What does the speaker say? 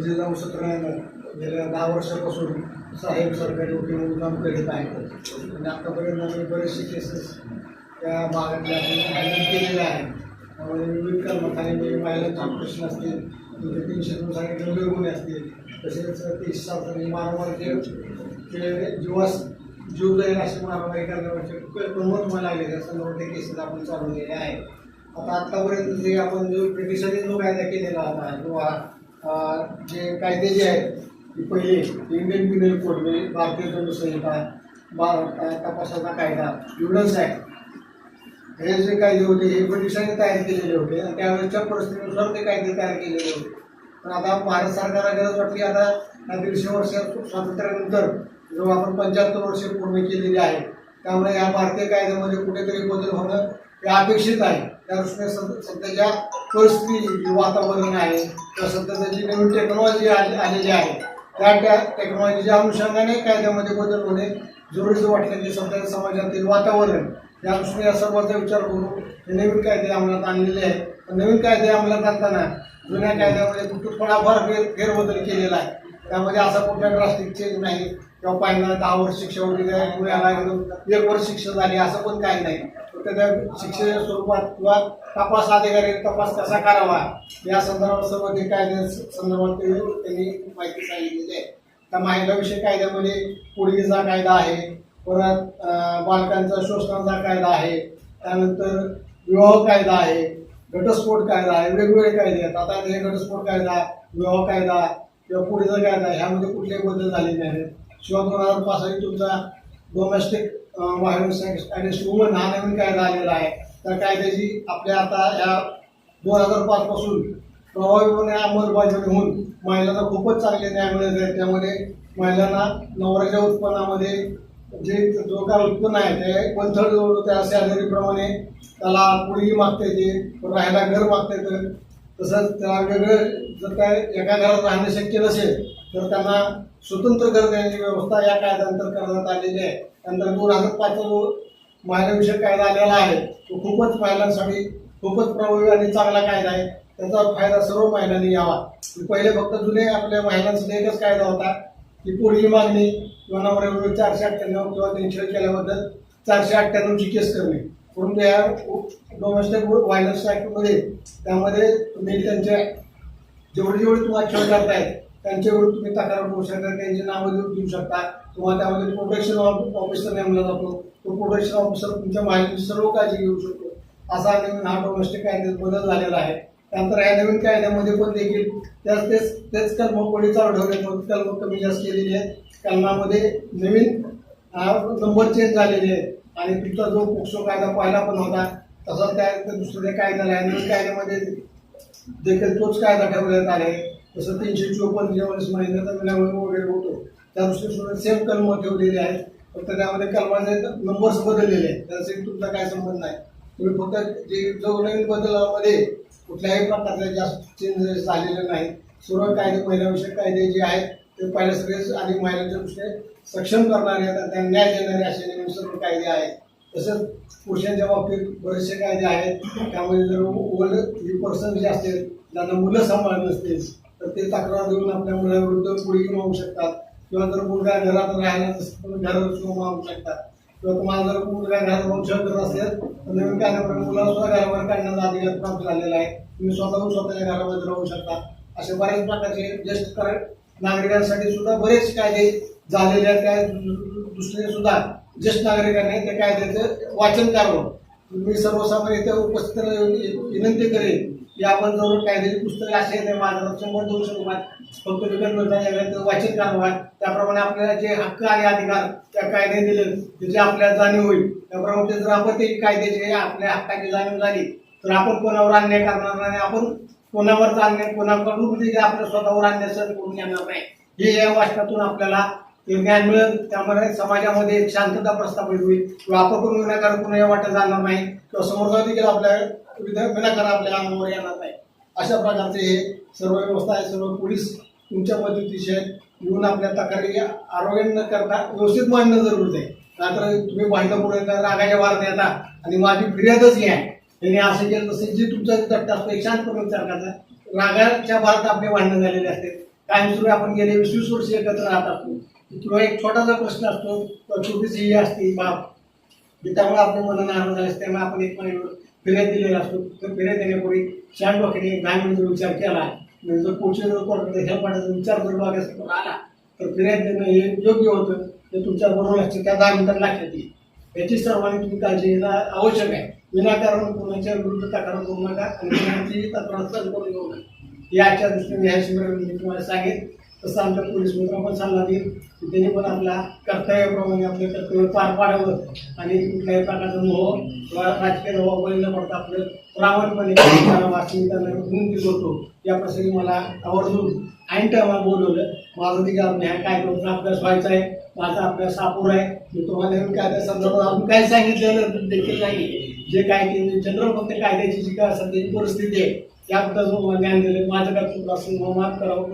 जिल्हा सत्रानं गेल्या दहा वर्षापासून साहेब सरकारी वकील म्हणून काम करीत आहेत. आणि आतापर्यंत आम्ही बरेचसे केसेस त्या भागातल्या हँडल केलेल्या आहेत. त्यामुळे विविध कर्मचारी म्हणजे महिला कॉम्पिटिशन असतील. म्हणजे तीनशे दोन सांगितले गंभीर गुन्हे असतील. तसेच तीस सात मारामार जे जीवास जीव जाईल अशी मारामारी करण्याचे प्रमोद मला लागले त्या संदर्भात ते केसेस आपण चालवलेले आहेत. आता आत्तापर्यंत जे आपण जो ब्रिटिशांनी जो कायदा केलेला होता किंवा जे कायदे जे आहेत पहिले इंडियन पिनल कोड म्हणजे भारतीय दंड संहिता भारत तपासाचा कायदा एवढंच आहे. हे जे कायदे होते हे ब्रिटिशांनी तयार केलेले होते. आणि त्यावेळेच्या परिस्थितीनुसार ते कायदे तयार केलेले होते. पण आता भारत सरकारला गरज वाटली आता दीडशे वर्ष स्वातंत्र्यानंतर जेव्हा आपण पंच्याहत्तर वर्षे पूर्ण केलेली आहे त्यामुळे या भारतीय कायद्यामध्ये कुठेतरी बदल होणं हे अपेक्षित आहे. त्या दृष्टीने सध्याच्या परिस्थिती वातावरण आहे तसं तर त्याची नवीन टेक्नॉलॉजी आली आलेली आहे. त्या त्या टेक्नॉलॉजीच्या अनुषंगाने कायद्यामध्ये बदल होणे जरुरीचं वाटलं की सध्या समाजातील वातावरण या दृष्टीने या सर्वांचा विचार करून हे नवीन कायदे अंमलात आणलेले आहेत. नवीन कायदे अंमलात आणताना जुन्या कायद्यामध्ये कुठं थोडाफार फेर फेरबदल केलेला आहे. त्यामध्ये असा कुठला ड्रास्टिक चेंज नाही. किंवा पाहिजे दहा वर्ष शिक्षा वगैरे आहे, पुण्याला एकदम एक वर्ष शिक्षा झाली असं पण काही नाही. फक्त त्या शिक्षेच्या स्वरूपात किंवा तपास अधिकारी तपास कसा करावा या संदर्भात सर्व ते कायद्या संदर्भात त्यांनी माहिती सांगितलेली आहे. त्या महिलाविषयी कायद्यामध्ये पोळीचा कायदा आहे परत बालकांचा शोषणाचा कायदा आहे त्यानंतर विवाह कायदा आहे घटस्फोट कायदा आहे वेगवेगळे कायदे आहेत. आता हे घटस्फोट कायदा विवाह कायदा किंवा पुढेचा कायदा ह्यामध्ये कुठलेही बदल झालेले नाहीत. शिवाय दोन हजार तुमचा डोमेस्टिक व्हायलन्स अगेन्स्ट वुमन हा नवीन कायदा आलेला आहे. त्या कायद्याची आपल्या आता ह्या दोन हजार पाच पासून प्रभावीपणे अंमलबजावणी होऊन महिलांना खूपच चांगले न्याय मिळत आहे. त्यामध्ये महिलांना नवऱ्याच्या उत्पन्नामध्ये जे जो काय उत्पन्न आहे ते वन थर्ड त्या सॅलरीप्रमाणे त्याला पुढेही मागता येते राहायला घर मागता येतं तसंच त्याला वेगळं जर काय एका घरात राहणं शक्य नसेल तर त्यांना स्वतंत्र घर देण्याची व्यवस्था या कायद्यानंतर करण्यात आलेली आहे. त्यानंतर दोन हजार पाचचा जो महिलाविषयक कायदा आलेला आहे तो खूपच महिलांसाठी खूपच प्रभावी आणि चांगला कायदा आहे. त्याचा फायदा सर्व महिलांनी यावा पहिले फक्त जुने आपल्या महिलांसाठी एकच कायदा होता की पुढील मागणी किंवा नवऱ्याविरुद्ध चारशे अठ्ठ्याण्णव किंवा तीनशे केल्याबद्दल चारशे अठ्ठ्याण्णवची केस करणे. परंतु या डोमेस्टिक व्हायलन्स ॲक्टमध्ये त्यामध्ये तुम्ही त्यांच्या जेवढे जेवढे तुम्हाला छळ करतायत त्यांच्यावर तुम्ही तक्रार करू शकता त्यांची नावं देऊ देऊ शकता. किंवा त्यामध्ये प्रोटेक्शन ऑफिसर नेमला जातो. तो प्रोटेक्शन ऑफिसर तुमच्या माहितीची सर्व काळजी घेऊ शकतो. असा नवीन हा डोमेस्टिक कायद्यात बदल झालेला आहे. त्यानंतर या नवीन कायद्यामध्ये पण देखील त्याच तेच तेच कलम कोणी चालू ठेवले कलम कमी जास्त केलेली आहे. कलमामध्ये नवीन नंबर चेंज झालेले आहेत. आणि तुमचा जो पोक्सो कायदा पहिला पण होता तसाच त्या दुसऱ्या कायद्याला आहे नवीन कायद्यामध्ये देखील तोच कायदा ठेवण्यात आले जसं तीनशे चोपन्न ज्यावेळेस महिन्याचा विनामूल्य वगैरे होतो. त्या दृष्टीने सेम कलम ठेवलेले आहेत. फक्त त्यामध्ये कलमाचे नंबर्स बदललेले आहेत. त्याचा तुमचा काय संबंध नाही. तुम्ही फक्त जे जो नवीन बदलामध्ये कुठल्याही प्रकारचे जास्त चेंजेस झालेले नाही सर्व कायदे महिलाविषयक कायदे जे आहेत ते पहिले सगळेच आणि महिलांच्या दृष्टीने सक्षम करणारे आहेत. त्यांना न्याय देणारे असे नवीन सर्व कायदे आहेत. तसंच पुरुषांच्या बाबतीत बरेचसे कायदे आहेत. त्यामध्ये जर ओल्ड ही पर्सन जे असतील ज्यांना मुलं सांभाळत नसतील तर ते तक्रार देऊन आपल्या मुलाविरुद्ध पुढे मागू शकतात. किंवा जर मुलगा घरात राहायला नसेल घरावर किंवा सुद्धा मागू शकतात. किंवा तुम्हाला जर मुलगा घरात वंश करत असेल तर नवीन कायद्याप्रमाणे मुलाला सुद्धा घरावर काढण्याचा अधिकार प्राप्त झालेला आहे. तुम्ही स्वतःहून स्वतःच्या घरामध्ये राहू शकता. असे बऱ्याच प्रकारचे ज्येष्ठ कारण नागरिकांसाठी सुद्धा बरेच कायदे झालेले आहेत. त्या दुसरे दृष्टीने सुद्धा ज्येष्ठ नागरिकांनी त्या कायद्याचं वाचन करावं. मी सर्वसामान्य इथे उपस्थित विनंती करेन की आपण जवळ कायद्याची पुस्तकं असे आहेत माझं शंभर दोनशे रुपयात फक्त विकत मिळतात वाचित वाचन करावं. त्याप्रमाणे आपल्याला जे हक्क आणि अधिकार त्या कायद्याने दिले त्याची आपल्याला जाणीव होईल त्याप्रमाणे जर आपण ते कायद्याचे आपल्या हक्काची जाणीव झाली तर आपण कोणावर अन्याय करणार नाही आपण कोणावरचा अन्याय कोणाकडून म्हणजे आपल्या स्वतःवर अन्याय सहन करून येणार नाही. हे या वाचनातून आपल्याला ते ज्ञान मिळेल त्यामुळे समाजामध्ये एक शांतता प्रस्थापित होईल. किंवा आपण कोण विनाकार कोणी वाटत जाणार नाही किंवा समोर देखील आपल्या विधा- विनाकार आपल्या अंगावर येणार नाही. अशा प्रकारचे हे सर्व व्यवस्था आहे सर्व पोलीस तुमच्या पद्धतीशी येऊन आपल्या तक्रारी आरोग्य न करता व्यवस्थित मांडणं जरूर आहे. नाहीतर तुम्ही वाहिलं पुढे रागाच्या वारत येता आणि माझी फिर्यादच घ्या. त्यांनी असं केलं तसं जे तुमचा तट्टा असतो एक शांतपणे विचार रागाच्या भारत आपले भांडणं झालेले असते. कायमस्वरूपी आपण गेले वीस वीस वर्ष एकत्र राहत असतो. किंवा एक छोटासा प्रश्न असतो किंवा छोटीशी ही असते बाब की त्यामुळे आपल्या मनाने आनंद झाला त्यामुळे आपण एक महिन्यावर फिर्याद दिलेला असतो. तर फिर्याद देण्यापूर्वी चार डोक्याने एक दहा मिनिट विचार केला. म्हणजे जर पुढच्या जर कोर्टाकडे ह्या पाण्याचा विचार जर बघायचा आला. तर फिर्याद देणं हे योग्य होतं. ते तुमच्या बरोबर असते त्या दहा मिनिटात लक्षात येईल. याची सर्वांनी तुम्ही काळजी घेणं आवश्यक आहे. विनाकारण कोणाच्या विरुद्ध तक्रार करू नका आणि कोणाचीही तक्रार सर करून घेऊ नका. याच्या दृष्टीने ह्या शिबिरामध्ये मी तुम्हाला सांगेन. तसं आमच्या पोलीस मित्र पण सल्ला देईल की त्यांनी पण आपल्या कर्तव्याप्रमाणे आपले कर्तव्य पार पाडावं आणि कुठल्याही प्रकारचा मोह किंवा राजकीय दबाव बळी न पडता आपलं प्रामाणिकपणे वाचून करावं अशी मी त्यांना विनंती करतो या प्रसंगी मला आवर्जून ऐन टायमा बोलवलं. माझं तिघा ह्या काय अभ्यास व्हायचा आहे. माझा अभ्यास अपुरा आहे. मी तुम्हाला नवीन कायद्या संदर्भात अजून काय सांगितलेलं देखील नाही जे काय ते जनरल फक्त कायद्याची जी काय सध्याची परिस्थिती आहे त्याबद्दल ज्ञान माझं काय चुकलं असेल मला माफ करावं